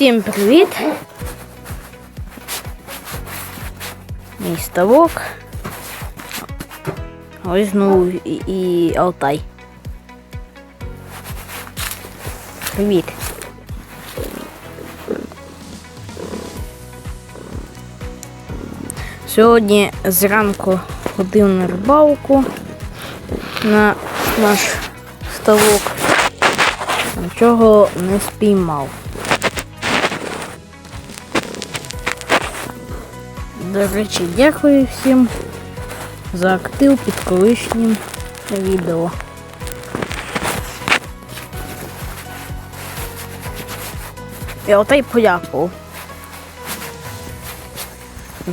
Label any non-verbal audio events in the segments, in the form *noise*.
Всім привіт! Мій ставок. Ось знову і, і Алтай. Привіт. Сьогодні зранку ходив на рибалку на наш ставок. Нічого не спіймав. До речі, дякую всім за актив під колишнім відео. Я отай подякував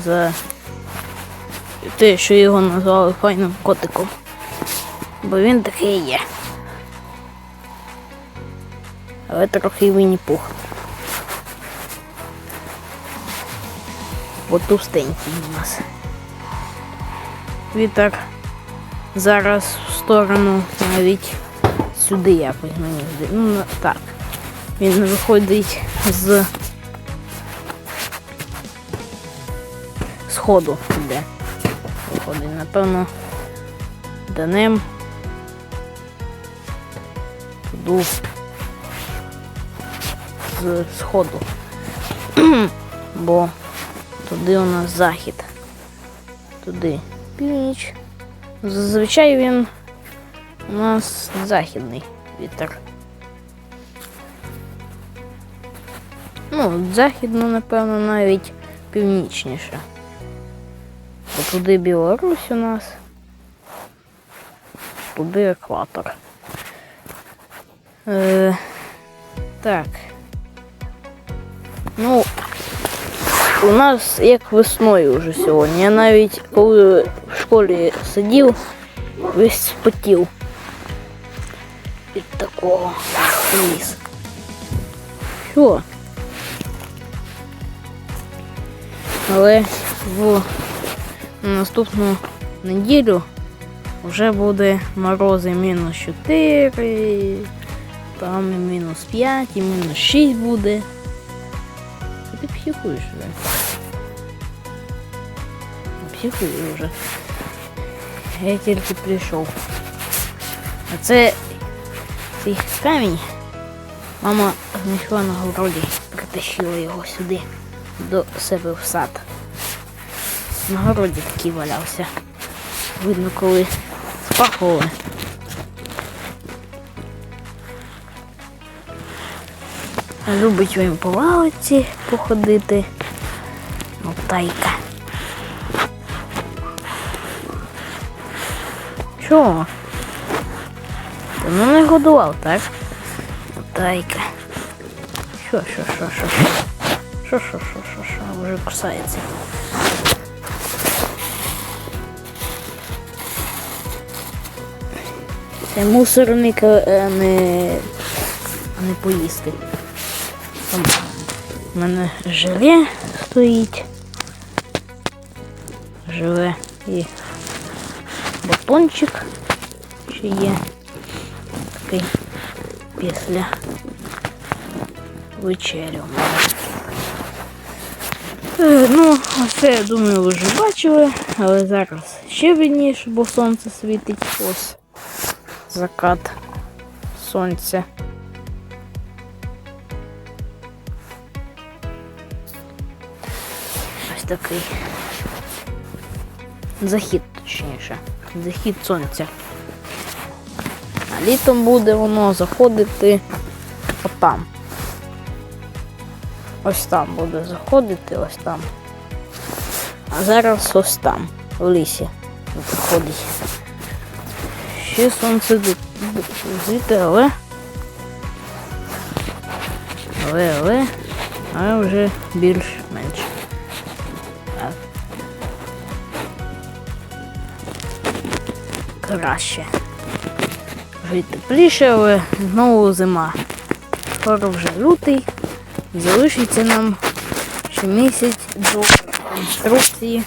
за те, що його назвали файним котиком. Бо він такий є. Але трохи Вінні пух. Бо товстенький у нас. Вітер зараз в сторону навіть сюди якось мені. Ну так. Він виходить з сходу йде. Виходить, напевно, данем туди з сходу. *clears throat* Бо туди у нас захід. Туди північ. Зазвичай він у нас західний вітер. Ну, західно, напевно, навіть північніше. Бо туди Білорусь у нас. Туди екватор. Е, так. Ну, у нас як весною вже сьогодні. Я навіть коли в школі сидів, весь спотів від такого ліс. Що? Але в наступну неділю вже буде морози мінус 4, там мінус 5, і мінус 6 буде. Ти психуєш вже? Психую вже. Я тільки прийшов. А це цей камінь. Мама знайшла на городі, притащила його сюди до себе в сад. На городі такий валявся. Видно, коли спахували. Любить він по лавиці походити. Алтайка. Чого? Ти ну не годував, так? Алтайка. Що, що, що, що, що? Що, що, що, що, що? Вже кусається. Це мусорник, а не, не поїсти. Там у мене желе стоїть. Желе і батончик ще є. Такий після мене. Е, Ну, це, я думаю, ви вже бачили, але зараз ще видніше, бо сонце світить ось закат сонця. Такий. Захід, точніше. Захід сонця. А літом буде воно заходити отам. Ось там буде заходити, ось там. А зараз ось там, в лісі, заходить. Ще сонце звідти, але. Але, але, але вже більш-менш. Краще. Вже тепліше, але знову зима. Скоро вже лютий. І залишиться нам ще місяць до конструкції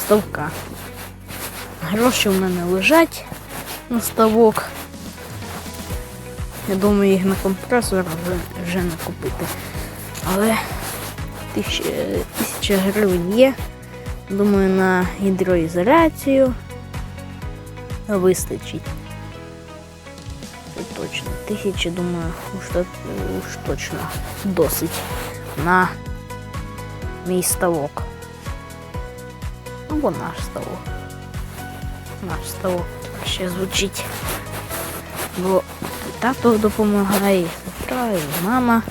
ставка. Гроші в мене лежать на ставок. Я думаю, їх на компресор вже, вже не купити. Але тисяч, тисяча гривень є. Думаю, на гідроізоляцію вистачить. Це точно. Тисяча, думаю, уж, уж точно досить на мій ставок. Або наш ставок. Наш ставок ще звучить. Бо тато допомагає, і мама.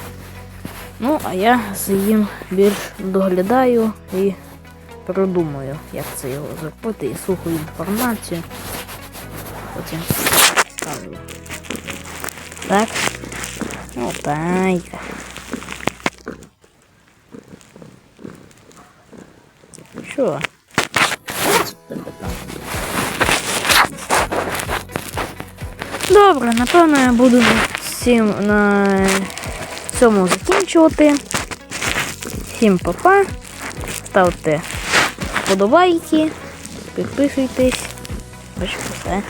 Ну, а я за їм більш доглядаю і продумаю, як це його зробити, і слухаю інформацію. Потім ставлю. Так. Ну, так. Що? Добре, напевно, я буду цім, на цьому закінчувати. Всім па-па. Ставте вподобайки, підписуйтесь. Бачу все.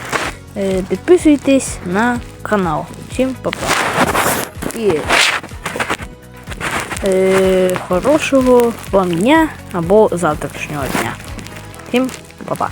Е, Підписуйтесь на канал. Всім па-па. І е, хорошого вам дня або завтрашнього дня. Всім па-па.